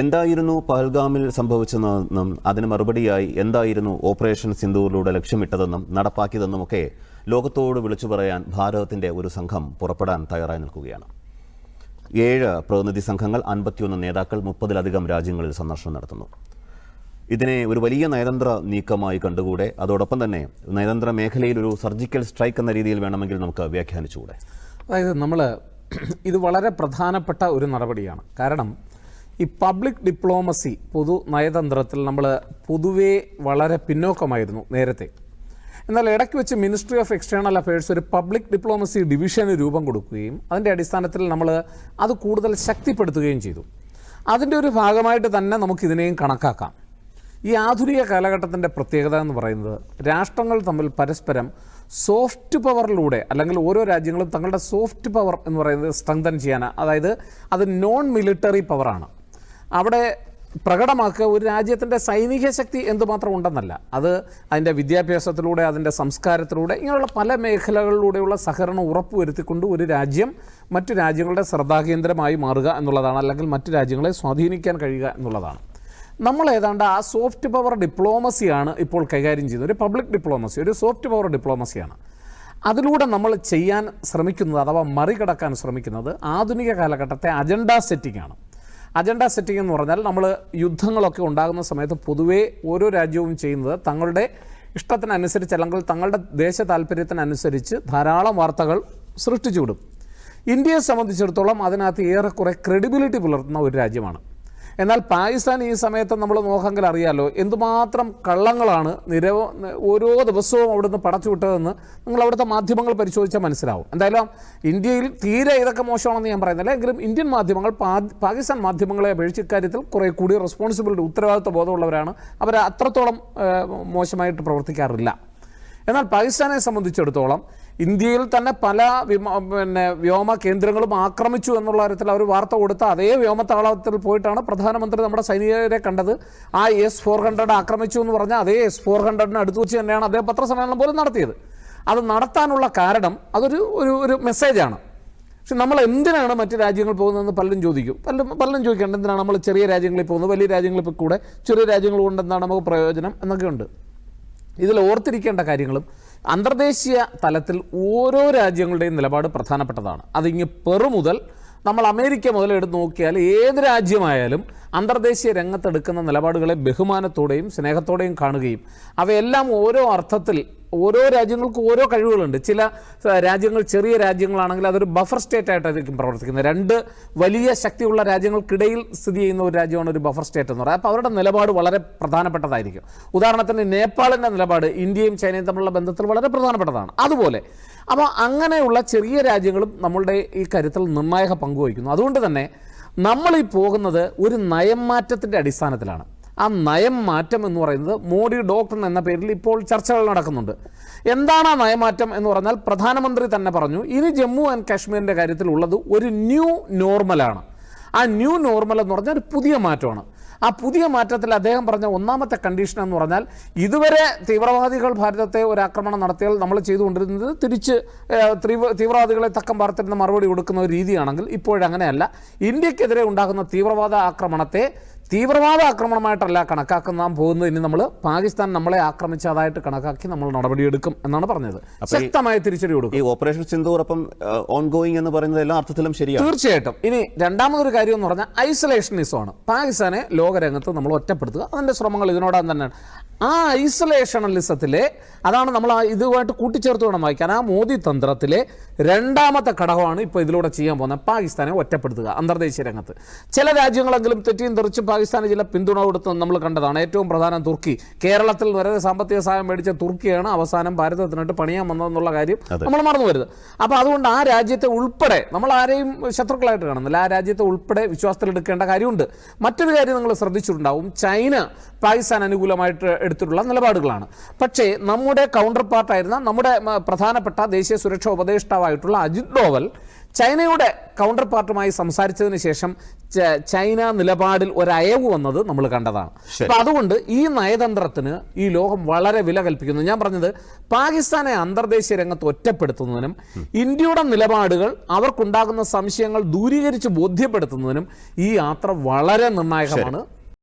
എന്തായിരുന്നു പഹൽഗാമിൽ സംഭവിച്ചതെന്നും അതിന് മറുപടിയായി എന്തായിരുന്നു ഓപ്പറേഷൻ സിന്ധുവിലൂടെ ലക്ഷ്യമിട്ടതെന്നും നടപ്പാക്കിയതെന്നുമൊക്കെ ലോകത്തോട് വിളിച്ചു പറയാൻ ഭാരതത്തിന്റെ ഒരു സംഘം പുറപ്പെടാൻ തയ്യാറായി നിൽക്കുകയാണ്. ഏഴ് പ്രതിനിധി സംഘങ്ങൾ അൻപത്തിയൊന്ന് നേതാക്കൾ മുപ്പതിലധികം രാജ്യങ്ങളിൽ സന്ദർശനം നടത്തുന്നു. ഇതിനെ ഒരു വലിയ നയതന്ത്ര നീക്കമായി കണ്ടുകൂടെ? അതോടൊപ്പം തന്നെ നയതന്ത്ര മേഖലയിൽ ഒരു സർജിക്കൽ സ്ട്രൈക്ക് എന്ന രീതിയിൽ വേണമെങ്കിൽ നമുക്ക് വ്യാഖ്യാനിച്ചുകൂടെ? അതായത് നമ്മൾ ഇത് വളരെ പ്രധാനപ്പെട്ട ഒരു നടപടിയാണ്. കാരണം ഈ പബ്ലിക് ഡിപ്ലോമസി പൊതു നയതന്ത്രത്തിൽ നമ്മൾ പൊതുവേ വളരെ പിന്നോക്കമായിരുന്നു നേരത്തെ. എന്നാൽ ഇടയ്ക്ക് വെച്ച് മിനിസ്ട്രി ഓഫ് എക്സ്റ്റേണൽ അഫയേഴ്സ് ഒരു പബ്ലിക് ഡിപ്ലോമസി ഡിവിഷന് രൂപം കൊടുക്കുകയും അതിന്റെ അടിസ്ഥാനത്തിൽ നമ്മൾ അത് കൂടുതൽ ശക്തിപ്പെടുത്തുകയും ചെയ്തു. അതിന്റെ ഒരു ഭാഗമായിട്ട് തന്നെ നമുക്കിതിനെയും കണക്കാക്കാം. ഈ ആധുനിക കാലഘട്ടത്തിന്റെ പ്രത്യേകത എന്ന് പറയുന്നത് രാഷ്ട്രങ്ങൾ തമ്മിൽ പരസ്പരം സോഫ്റ്റ് പവറിലൂടെ അല്ലെങ്കിൽ ഓരോ രാജ്യങ്ങളും തങ്ങളുടെ സോഫ്റ്റ് പവർ എന്ന് പറയുന്നത് സ്ട്രെങ്തൻ ചെയ്യാൻ അതായത് അത് നോൺ മിലിറ്ററി പവറാണ് അവിടെ പ്രകടമാക്കുക ഒരു രാജ്യത്തിന്റെ സൈനിക ശക്തി എന്തുമാത്രം ഉണ്ടെന്നല്ല. അത് അതിന്റെ വിദ്യാഭ്യാസത്തിലൂടെ അതിന്റെ സംസ്കാരത്തിലൂടെ ഇങ്ങനെയുള്ള പല മേഖലകളിലൂടെയുള്ള സഹകരണം ഉറപ്പുവരുത്തിക്കൊണ്ട് ഒരു രാജ്യം മറ്റു രാജ്യങ്ങളുടെ ശ്രദ്ധാകേന്ദ്രമായി മാറുക എന്നുള്ളതാണ് അല്ലെങ്കിൽ മറ്റു രാജ്യങ്ങളെ സ്വാധീനിക്കാൻ കഴിയുക എന്നുള്ളതാണ്. നമ്മൾ ഏതാണ്ട് ആ സോഫ്റ്റ് പവർ ഡിപ്ലോമസിയാണ് ഇപ്പോൾ കൈകാര്യം ചെയ്യുന്നത്. ഒരു പബ്ലിക് ഡിപ്ലോമസി ഒരു സോഫ്റ്റ് പവർ ഡിപ്ലോമസിയാണ്. അതിലൂടെ നമ്മൾ ചെയ്യാൻ ശ്രമിക്കുന്നത് അഥവാ മറികടക്കാൻ ശ്രമിക്കുന്നത് ആധുനിക കാലഘട്ടത്തെ അജണ്ട സെറ്റിംഗ് ആണ്. അജണ്ട സെറ്റിംഗ് എന്ന് പറഞ്ഞാൽ നമ്മൾ യുദ്ധങ്ങളൊക്കെ ഉണ്ടാകുന്ന സമയത്ത് പൊതുവേ ഓരോ രാജ്യവും ചെയ്യുന്നത് തങ്ങളുടെ ഇഷ്ടത്തിനനുസരിച്ച് അല്ലെങ്കിൽ തങ്ങളുടെ ദേശ താല്പര്യത്തിനനുസരിച്ച് ധാരാളം വാർത്തകൾ സൃഷ്ടിച്ചു വിടും ഇന്ത്യയെ സംബന്ധിച്ചിടത്തോളം അതിനകത്ത് ഏറെക്കുറെ ക്രെഡിബിലിറ്റി പുലർത്തുന്ന ഒരു രാജ്യമാണ്. എന്നാൽ പാകിസ്ഥാൻ ഈ സമയത്ത് നമ്മൾ നോക്കെങ്കിൽ അറിയാലോ എന്തുമാത്രം കള്ളങ്ങളാണ് നിരവ ഓരോ ദിവസവും അവിടുന്ന് പടച്ചു വിട്ടതെന്ന് നിങ്ങൾ അവിടുത്തെ മാധ്യമങ്ങൾ പരിശോധിച്ചാൽ മനസ്സിലാവും. എന്തായാലും ഇന്ത്യയിൽ തീരെ ഇതൊക്കെ മോശമാണെന്ന് ഞാൻ പറയുന്നില്ല. എങ്കിലും ഇന്ത്യൻ മാധ്യമങ്ങൾ പാകിസ്ഥാൻ മാധ്യമങ്ങളെ അപേക്ഷിച്ച് ഇക്കാര്യത്തിൽ കുറേ കൂടി റെസ്പോൺസിബിലിറ്റി ഉത്തരവാദിത്വ ബോധമുള്ളവരാണ്. അവർ അത്രത്തോളം മോശമായിട്ട് പ്രവർത്തിക്കാറില്ല. എന്നാൽ പാകിസ്ഥാനെ സംബന്ധിച്ചിടത്തോളം ഇന്ത്യയിൽ തന്നെ പല വിമാ പിന്നെ വ്യോമ കേന്ദ്രങ്ങളും ആക്രമിച്ചു എന്നുള്ള കാര്യത്തിൽ അവർ വാർത്ത കൊടുത്ത അതേ വ്യോമത്താവളത്തിൽ പോയിട്ടാണ് പ്രധാനമന്ത്രി നമ്മുടെ സൈനികരെ കണ്ടത്. ആ എസ് ഫോർ ഹൺഡ്രഡ് ആക്രമിച്ചു എന്ന് പറഞ്ഞാൽ അതേ എസ് ഫോർ ഹൺഡ്രഡിന് അടുത്ത് വെച്ച് തന്നെയാണ് അദ്ദേഹം പത്രസമ്മേളനം പോലും നടത്തിയത്. അത് നടത്താനുള്ള കാരണം അതൊരു ഒരു ഒരു മെസ്സേജാണ്. പക്ഷെ നമ്മൾ എന്തിനാണ് മറ്റ് രാജ്യങ്ങൾ പോകുന്നതെന്ന് പലരും ചോദിക്കും. പലരും പലരും ചോദിക്കേണ്ട എന്തിനാണ് നമ്മൾ ചെറിയ രാജ്യങ്ങളിൽ പോകുന്നത്? വലിയ രാജ്യങ്ങളിൽ കൂടെ ചെറിയ രാജ്യങ്ങൾ കൊണ്ട് എന്താണ് നമുക്ക് പ്രയോജനം? എന്നൊക്കെ ഉണ്ട് ഇതിൽ ഓർത്തിരിക്കേണ്ട കാര്യങ്ങളും അന്തർദേശീയ തലത്തിൽ ഓരോ രാജ്യങ്ങളുടെയും നിലപാട് പ്രധാനപ്പെട്ടതാണ്. അതിങ്ങ് പെറു മുതൽ നമ്മൾ അമേരിക്ക മുതൽ എടുത്ത് നോക്കിയാൽ ഏത് രാജ്യമായാലും അന്തർദേശീയ രംഗത്തെടുക്കുന്ന നിലപാടുകളെ ബഹുമാനത്തോടെയും സ്നേഹത്തോടെയും കാണുകയും അവയെല്ലാം ഓരോ അർത്ഥത്തിൽ ഓരോ രാജ്യങ്ങൾക്കും ഓരോ കഴിവുകളുണ്ട്. ചില രാജ്യങ്ങൾ ചെറിയ രാജ്യങ്ങളാണെങ്കിൽ അതൊരു ബഫർ സ്റ്റേറ്റ് ആയിട്ടായിരിക്കും പ്രവർത്തിക്കുന്നത്. രണ്ട് വലിയ ശക്തിയുള്ള രാജ്യങ്ങൾക്കിടയിൽ സ്ഥിതി ചെയ്യുന്ന ഒരു രാജ്യമാണ് ഒരു ബഫർ സ്റ്റേറ്റ് എന്ന് പറയുന്നത്. അപ്പോൾ അവരുടെ നിലപാട് വളരെ പ്രധാനപ്പെട്ടതായിരിക്കും. ഉദാഹരണത്തിന് നേപ്പാളിന്റെ നിലപാട് ഇന്ത്യയും ചൈനയും തമ്മിലുള്ള ബന്ധത്തിൽ വളരെ പ്രധാനപ്പെട്ടതാണ്. അതുപോലെ അപ്പോൾ അങ്ങനെയുള്ള ചെറിയ രാജ്യങ്ങളും നമ്മളുടെ ഈ കാര്യത്തിൽ നിർണായക പങ്കുവഹിക്കുന്നു അതുകൊണ്ട് തന്നെ നമ്മൾ ഈ പോകുന്നത് ഒരു നയം മാറ്റത്തിന്റെ അടിസ്ഥാനത്തിലാണ്. ആ നയം മാറ്റം എന്ന് പറയുന്നത് മോഡി ഡോക്ടർ എന്ന പേരിൽ ഇപ്പോൾ ചർച്ചകൾ നടക്കുന്നുണ്ട്. എന്താണ് ആ നയമാറ്റം എന്ന് പറഞ്ഞാൽ പ്രധാനമന്ത്രി തന്നെ പറഞ്ഞു ഇനി ജമ്മു ആൻഡ് കാശ്മീരിന്റെ കാര്യത്തിൽ ഉള്ളത് ഒരു ന്യൂ നോർമലാണ്. ആ ന്യൂ നോർമൽ എന്ന് പറഞ്ഞാൽ ഒരു പുതിയ മാറ്റമാണ്. ആ പുതിയ മാറ്റത്തിൽ അദ്ദേഹം പറഞ്ഞ ഒന്നാമത്തെ കണ്ടീഷൻ എന്ന് പറഞ്ഞാൽ ഇതുവരെ തീവ്രവാദികൾ ഭാരതത്തെ ഒരു ആക്രമണം നടത്തിയാൽ നമ്മൾ ചെയ്തുകൊണ്ടിരുന്നത് തിരിച്ച് തീവ്ര തീവ്രവാദികളെ തക്കം പാർത്തിരുന്ന മറുപടി കൊടുക്കുന്ന ഒരു രീതിയാണെങ്കിൽ ഇപ്പോഴങ്ങനെയല്ല. ഇന്ത്യക്കെതിരെ ഉണ്ടാകുന്ന തീവ്രവാദ ആക്രമണത്തെ തീവ്രവാദ ആക്രമണമായിട്ടല്ല കണക്കാക്കാൻ പോകുന്നത്. ഇനി നമ്മൾ പാകിസ്ഥാൻ നമ്മളെ ആക്രമിച്ചതായിട്ട് കണക്കാക്കി നമ്മൾ നടപടിയെടുക്കും എന്നാണ് പറഞ്ഞത്. ശക്തമായ തിരിച്ചടി കൊടുക്കും. ഈ ഓപ്പറേഷൻ സിന്ദൂർ അപ്പം ഓൺ ഗോയിങ് എന്ന് പറയുന്നത് എല്ലാ അർത്ഥത്തിലും ശരിയാണ്. തീർച്ചയായിട്ടും. ഇനി രണ്ടാമതൊരു കാര്യം എന്ന് പറഞ്ഞാൽ ഐസൊലേഷനിസമാണ് പാകിസ്ഥാനെ ലോകരംഗത്ത് നമ്മൾ ഒറ്റപ്പെടുത്തുക. അതിന്റെ ശ്രമങ്ങൾ ഇതിനോടകം തന്നെയാണ് ആ ഐസൊലേഷണലിസത്തിലെ അതാണ് നമ്മൾ ആ ഇതുമായിട്ട് കൂട്ടിച്ചേർത്ത് വേണം വായിക്കാൻ. ആ മോദി തന്ത്രത്തിലെ രണ്ടാമത്തെ ഘടകമാണ് ഇപ്പോൾ ഇതിലൂടെ ചെയ്യാൻ പോകുന്നത്. പാകിസ്ഥാനെ ഒറ്റപ്പെടുത്തുക അന്തർദേശീയ രംഗത്ത്. ചില രാജ്യങ്ങളെങ്കിലും തെറ്റിയും തെറിച്ചും പാകിസ്ഥാന് ചില പിന്തുണ കൊടുത്ത് നമ്മൾ കണ്ടതാണ്. ഏറ്റവും പ്രധാനം തുർക്കി. കേരളത്തിൽ വരെ സാമ്പത്തിക സഹായം മേടിച്ച തുർക്കിയാണ് അവസാനം ഭാരതത്തിനായിട്ട് പണിയാൻ വന്നതെന്നുള്ള കാര്യം നമ്മൾ മറന്നു വരുത് അപ്പോൾ അതുകൊണ്ട് ആ രാജ്യത്തെ ഉൾപ്പെടെ നമ്മൾ ആരെയും ശത്രുക്കളായിട്ട് കാണുന്നില്ല. ആ രാജ്യത്തെ ഉൾപ്പെടെ വിശ്വാസത്തിലെടുക്കേണ്ട കാര്യമുണ്ട്. മറ്റൊരു കാര്യം നിങ്ങൾ ശ്രദ്ധിച്ചിട്ടുണ്ടാവും. ചൈന പാകിസ്ഥാൻ അനുകൂലമായിട്ട് എടുത്തിട്ടുള്ള നിലപാടുകളാണ്. പക്ഷേ നമ്മുടെ കൗണ്ടർ പാർട്ടായിരുന്ന നമ്മുടെ പ്രധാനപ്പെട്ട ദേശീയ സുരക്ഷാ ഉപദേഷ്ടാവായിട്ടുള്ള അജിത് ഡോവൽ ചൈനയുടെ കൗണ്ടർ പാർട്ടുമായി സംസാരിച്ചതിന് ശേഷം ചൈന നിലപാടിൽ ഒരയവ് വന്നത് നമ്മൾ കണ്ടതാണ്. അപ്പൊ അതുകൊണ്ട് ഈ നയതന്ത്രത്തിന് ഈ ലോകം വളരെ വില കൽപ്പിക്കുന്നു. ഞാൻ പറഞ്ഞത് പാകിസ്ഥാനെ അന്തർദേശീയ രംഗത്ത് ഒറ്റപ്പെടുത്തുന്നതിനും ഇന്ത്യയുടെ നിലപാടുകൾ അവർക്കുണ്ടാകുന്ന സംശയങ്ങൾ ദൂരീകരിച്ച് ബോധ്യപ്പെടുത്തുന്നതിനും ഈ യാത്ര വളരെ നിർണായകമാണ്.